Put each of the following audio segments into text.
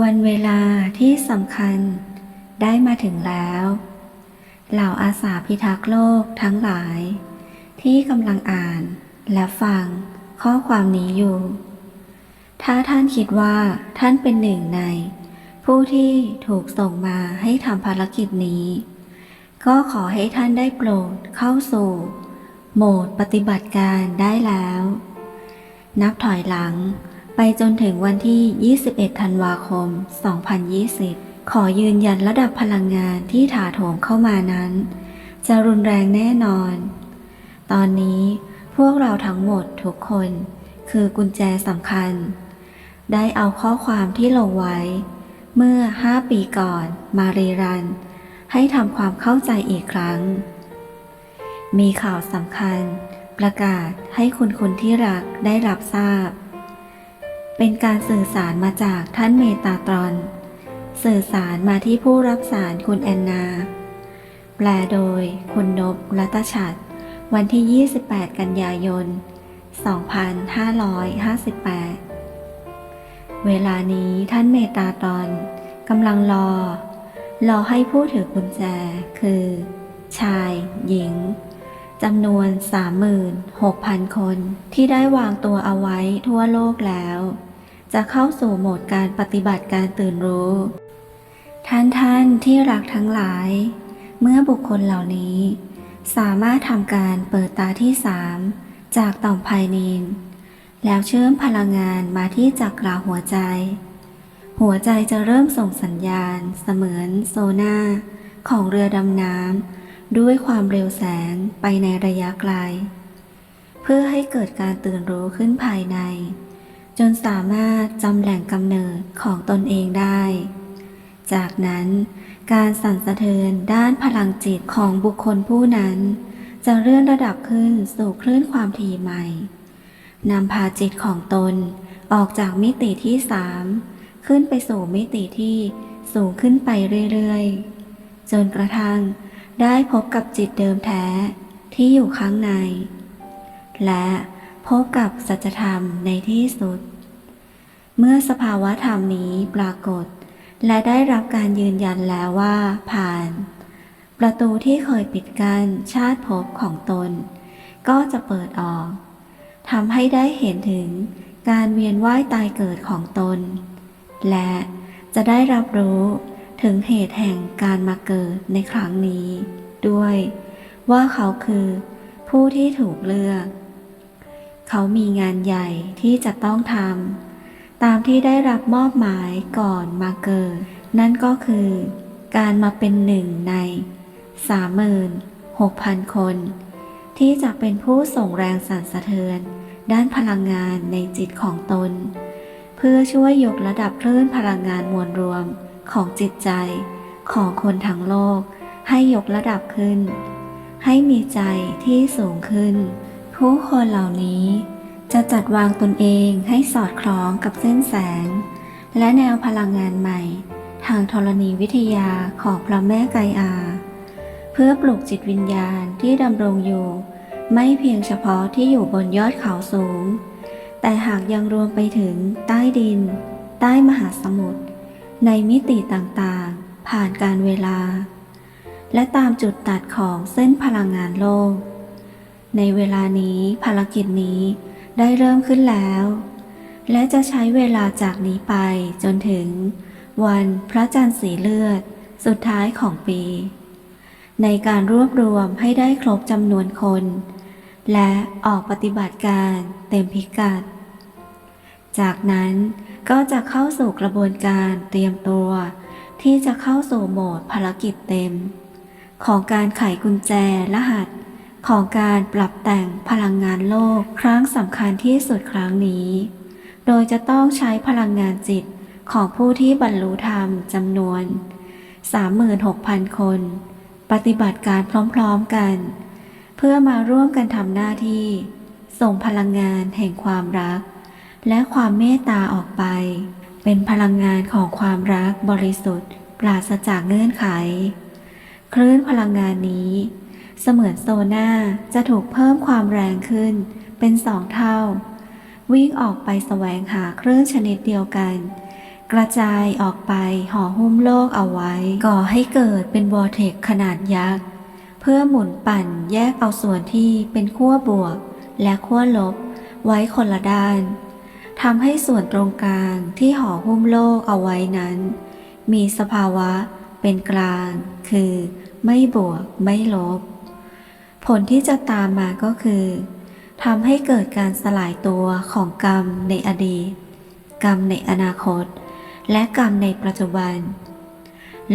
วันเวลาที่สำคัญได้มาถึงแล้ว เหล่าอาสาพิทักษ์โลกทั้งหลาย ที่กำลังอ่านและฟังข้อความนี้อยู่ ถ้าท่านคิดว่าท่านเป็นหนึ่งใน ผู้ที่ถูกส่งมาให้ทำภารกิจนี้ ก็ขอให้ท่านได้โปรดเข้าสู่ โหมดปฏิบัติการได้แล้ว นับถอยหลัง ไปจนถึงวันที่ 21 ธันวาคม 2020 ขอยืนยันระดับพลังงานที่ถาโถมเข้ามานั้น จะรุนแรงแน่นอน ตอนนี้พวกเราทั้งหมดทุกคนคือกุญแจสำคัญ ได้เอาข้อความที่ลงไว้ เมื่อ 5 ปีก่อนมารีรัน ให้ทำความเข้าใจอีกครั้ง มีข่าวสำคัญ ประกาศให้คุณคุณที่รักได้รับทราบ เป็นการสื่อสารมาจากท่านเมตาตรอน สื่อสารมาที่ผู้รับสารคุณแอนนา แปลโดยคุณนบรัตชัด วันที่ 28 กันยายน 2558 เวลานี้ท่านเมตาตรอนกำลังรอ รอให้ผู้ถือกุญแจคือ ชาย หญิงจำนวน 36,000 คนที่ได้วางตัวเอาไว้ทั่วโลกแล้ว จะเข้าสู่โหมดการปฏิบัติการตื่นรู้ ท่านท่านที่รักทั้งหลาย เมื่อบุคคลเหล่านี้ สามารถทำการเปิดตาที่สามจากต่อมภายในนแล้วเชื่อมพลังงานมาที่จักราหัวใจ หัวใจจะเริ่มส่งสัญญาณ เสมือนโซน่าของเรือดำน้ำด้วยความเร็วแสงไปในระยะไกล เพื่อให้เกิดการตื่นรู้ขึ้นภายใน จนสามารถจำแหล่งกำเนิดของตนเองได้ จากนั้นการสั่นสะเทือนด้านพลังจิตของบุคคลผู้นั้น จะเลื่อนระดับขึ้นสู่คลื่นความถี่ใหม่ นำพาจิตของตนออกจากมิติที่สามขึ้นไปสู่มิติที่สูงขึ้นไปเรื่อยๆ จนกระทั่งได้พบกับจิตเดิมแท้ที่อยู่ข้างใน และ พบกับสัจธรรมในที่สุด เมื่อสภาวะธรรมนี้ปรากฏ และได้รับการยืนยันแล้วว่าผ่าน ประตูที่เคยปิดกั้นชาติภพของตน ก็จะเปิดออกทำให้ได้เห็นถึงการเวียนว่ายตายเกิดของตน และจะได้รับรู้ถึงเหตุแห่งการมาเกิดในครั้งนี้ ด้วย ว่าเขาคือผู้ที่ถูกเลือก เขามีงานใหญ่ที่จะต้องทำตามที่ได้รับมอบหมายก่อนมาเกิด นั่นก็คือ การมาเป็นหนึ่งใน 36,000 คน ที่จะเป็นผู้ส่งแรงสั่นสะเทือน ด้านพลังงานในจิตของตน เพื่อช่วยยกระดับคลื่นพลังงานมวลรวมของจิตใจของคนทั้งโลกให้ยกระดับขึ้น ให้มีใจที่สูงขึ้น ผู้คนเหล่านี้จะจัดวางตนเองให้สอดคล้องกับเส้นแสง และแนวพลังงานใหม่ ทางธรณีวิทยาของพระแม่ไกอา เพื่อปลุกจิตวิญญาณที่ดำรงอยู่ ไม่เพียงเฉพาะที่อยู่บนยอดเขาสูง แต่หากยังรวมไปถึงใต้ดิน ใต้มหาสมุทรในมิติต่างๆ ผ่านการเวลา และตามจุดตัดของเส้นพลังงานโลก ในเวลานี้ภารกิจนี้ได้เริ่มขึ้นแล้ว และจะใช้เวลาจากนี้ไปจนถึง วันพระจันทร์สีเลือด สุดท้ายของปี ในการรวบรวมให้ได้ครบจำนวนคน และออกปฏิบัติการเต็มพิกัด จากนั้นก็จะเข้าสู่กระบวนการเตรียมตัว ที่จะเข้าสู่โหมดภารกิจเต็ม ของการไขกุญแจรหัส ของการปรับแต่งพลังงานโลกครั้งสำคัญที่สุดครั้งนี้ โดยจะต้องใช้พลังงานจิตของผู้ที่บรรลุธรรมจำนวน 36,000 คน ปฏิบัติการพร้อมๆกัน เพื่อมาร่วมกันทำหน้าที่ ส่งพลังงานแห่งความรัก และความเมตตาออกไป เป็นพลังงานของความรักบริสุทธิ์ ปราศจากเงื่อนไข คลื่นพลังงานนี้ เสมือนโซน่าจะถูกเพิ่มความแรงขึ้นเป็นสองเท่า วิ่งออกไปแสวงหาคลื่นชนิดเดียวกัน กระจายออกไปห่อหุ้มโลกเอาไว้ ก่อให้เกิดเป็นวอร์เทกขนาดยักษ์ เพื่อหมุนปั่นแยกเอาส่วนที่เป็นขั้วบวก และขั้วลบ ไว้คนละด้านทำให้ส่วนตรงกลางที่ห่อหุ้มโลกเอาไว้นั้น มีสภาวะเป็นกลาง คือไม่บวกไม่ลบ ผลที่จะตามมาก็คือทำให้เกิดการสลายตัวของกรรมในอดีต กรรมในอนาคต และกรรมในปัจจุบัน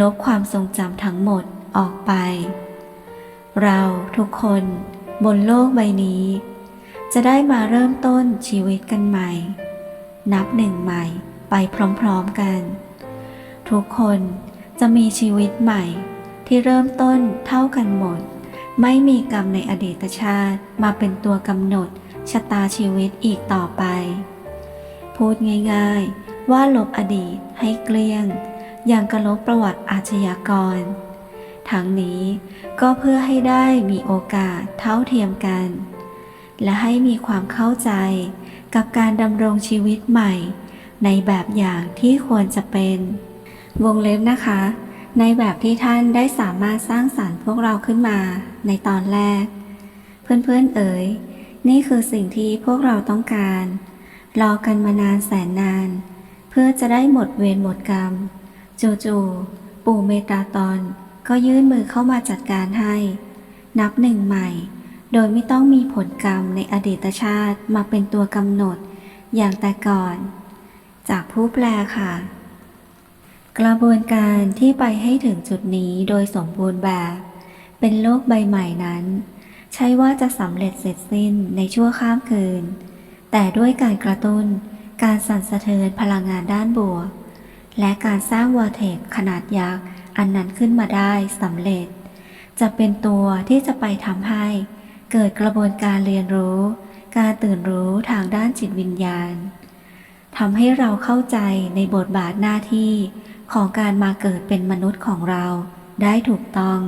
ลบความทรงจำทั้งหมดออกไป เราทุกคนบนโลกใบนี้ จะได้มาเริ่มต้นชีวิตกันใหม่ นับหนึ่งใหม่ไปพร้อมๆกัน ทุกคนจะมีชีวิตใหม่ที่เริ่มต้นเท่ากันหมด ไม่มีกรรมในอดีตชาติมาเป็นตัวกำหนดชะตาชีวิตอีกต่อไป พูดง่ายๆ ว่าลบอดีตให้เกลี้ยง อย่างกระลบประวัติอาชญากร ทั้งนี้ก็เพื่อให้ได้มีโอกาสเท่าเทียมกัน และให้มีความเข้าใจกับการดำรงชีวิตใหม่ ในแบบอย่างที่ควรจะเป็น วงเล็บนะคะ ในแบบที่ท่านได้สามารถสร้างสารรค์พวกเราขึ้นมาในตอนแรก เพื่อนๆเอ๋ยนี่คือสิ่งที่พวกเราต้องการ รอกันมานานแสนนาน เพื่อจะได้หมดเวรหมดกรรม จู่ๆปู่เมตาตอนก็ยื่นมือเข้ามาจัดการให้ นับหนึ่งใหม่ โดยไม่ต้องมีผลกรรมในอดีตชาติมาเป็นตัวกำหนด อย่างแต่ก่อน จากผู้แปลค่ะ กระบวนการที่ไปให้ถึงจุดนี้โดยสมบูรณ์แบบ เป็นโลกใบใหม่นั้น ใช่ว่าจะสำเร็จเสร็จสิ้นในชั่วข้ามคืน แต่ด้วยการกระตุ้น การสั่นสะเทือนพลังงานด้านบวก และการสร้างวอร์เทกขนาดยักษ์อันนั้นขึ้นมาได้สำเร็จ จะเป็นตัวที่จะไปทำให้ เกิดกระบวนการเรียนรู้ การตื่นรู้ทางด้านจิตวิญญาณทำให้เราเข้าใจในบทบาทหน้าที่ ของการมาเกิดเป็นมนุษย์ของเราได้ถูกต้อง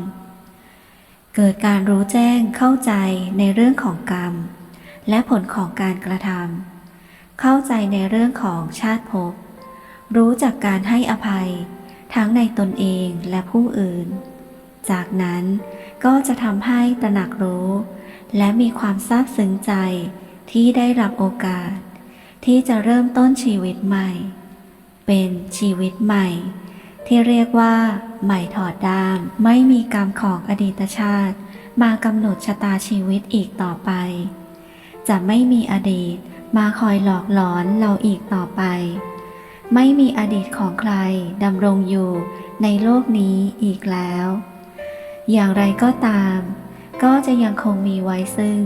เกิดการรู้แจ้งเข้าใจในเรื่องของกรรม และผลของการกระทำเข้าใจในเรื่องของชาติภพ รู้จากการให้อภัย ทั้งในตนเองและผู้อื่น จากนั้นก็จะทำให้ตระหนักรู้ และมีความซาบซึ้งใจที่ได้รับโอกาส ที่จะเริ่มต้นชีวิตใหม่ เป็นชีวิตใหม่ ที่เรียกว่า ใหม่ถอดด้าม ไม่มีกรรมของอดีตชาติ มากำหนดชะตาชีวิตอีกต่อไป จะไม่มีอดีตมาคอยหลอกหลอนเราอีกต่อไป ไม่มีอดีตของใครดำรงอยู่ในโลกนี้อีกแล้ว อย่างไรก็ตาม ก็จะยังคงมีไว้ซึ่ง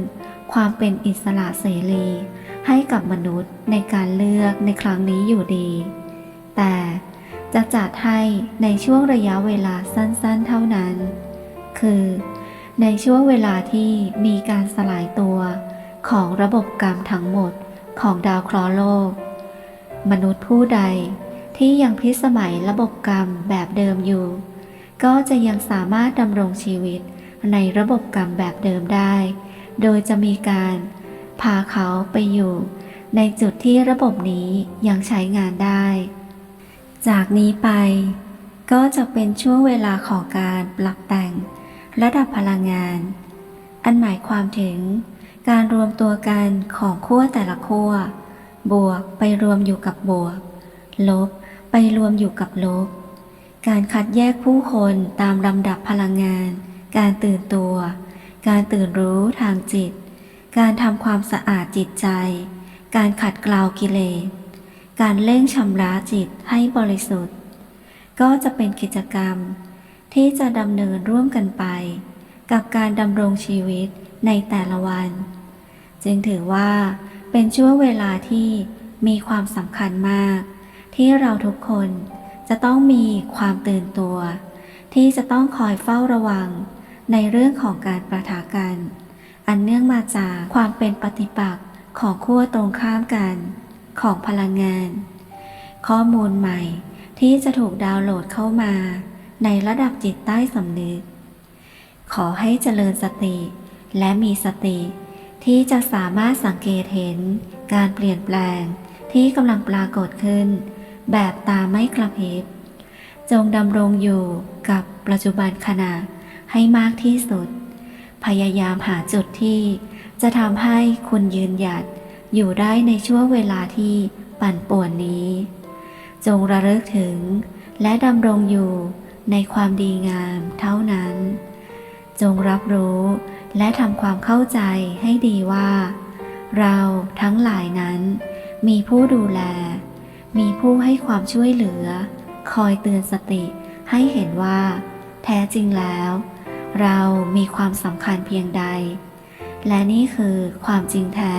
ความเป็นอิสระเสรีให้กับมนุษย์ในการเลือกในครั้งนี้อยู่ดี แต่จะจัดให้ในช่วงระยะเวลาสั้นๆเท่านั้น คือ ในช่วงเวลาที่มีการสลายตัวของระบบกรรมทั้งหมดของดาวเคราะห์โลก มนุษย์ผู้ใดที่ยังพิสมัยระบบกรรมแบบเดิมอยู่ ก็จะยังสามารถดำรงชีวิตในระบบกรรมแบบเดิมได้ โดยจะมีการพาเขาไปอยู่ ในจุดที่ระบบนี้ยังใช้งานได้ จากนี้ไป ก็จะเป็นช่วงเวลาของการปรับแต่งระดับพลังงาน อันหมายความถึงการรวมตัวกันของขั้วแต่ละขั้ว บวกไปรวมอยู่กับบวก ลบไปรวมอยู่กับลบ การคัดแยกผู้คนตามลำดับพลังงาน การตื่นตัว การตื่นรู้ทางจิต การทำความสะอาดจิตใจ การขัดเกลากิเลส การเร่งชำระจิตให้บริสุทธิ์ ก็จะเป็นกิจกรรม ที่จะดำเนินร่วมกันไป กับการดำรงชีวิตในแต่ละวัน จึงถือว่าเป็นช่วงเวลาที่มีความสำคัญมาก ที่เราทุกคนจะต้องมีความตื่นตัว ที่จะต้องคอยเฝ้าระวังในเรื่องของการประทะกัน อันเนื่องมาจากความเป็นปฏิปักษ์ของขั้วตรงข้ามกัน ของพลังงาน ข้อมูลใหม่ที่จะถูกดาวน์โหลดเข้ามา ในระดับจิตใต้สำนึก ขอให้เจริญสติ และมีสติ ที่จะสามารถสังเกตเห็นการเปลี่ยนแปลงที่กำลังปรากฏขึ้น แบบตาไม่กระพริบจงดำรงอยู่กับปัจจุบันขณะให้มากที่สุด พยายามหาจุดที่จะทำให้คุณยืนหยัด อยู่ได้ในช่วงเวลาที่ปั่นป่วนนี้ จงระลึกถึง และดำรงอยู่ในความดีงามเท่านั้น จงรับรู้และทำความเข้าใจให้ดีว่า เราทั้งหลายนั้น มีผู้ดูแล มีผู้ให้ความช่วยเหลือ คอยเตือนสติให้เห็นว่า แท้จริงแล้ว เรามีความสำคัญเพียงใด และนี่คือความจริงแท้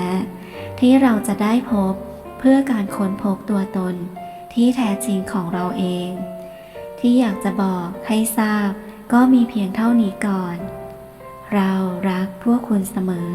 ที่เราจะได้พบเพื่อการค้นพบตัวตนที่แท้จริงของเราเอง ที่อยากจะบอกให้ทราบก็มีเพียงเท่านี้ก่อน เรารักพวกคุณเสมอ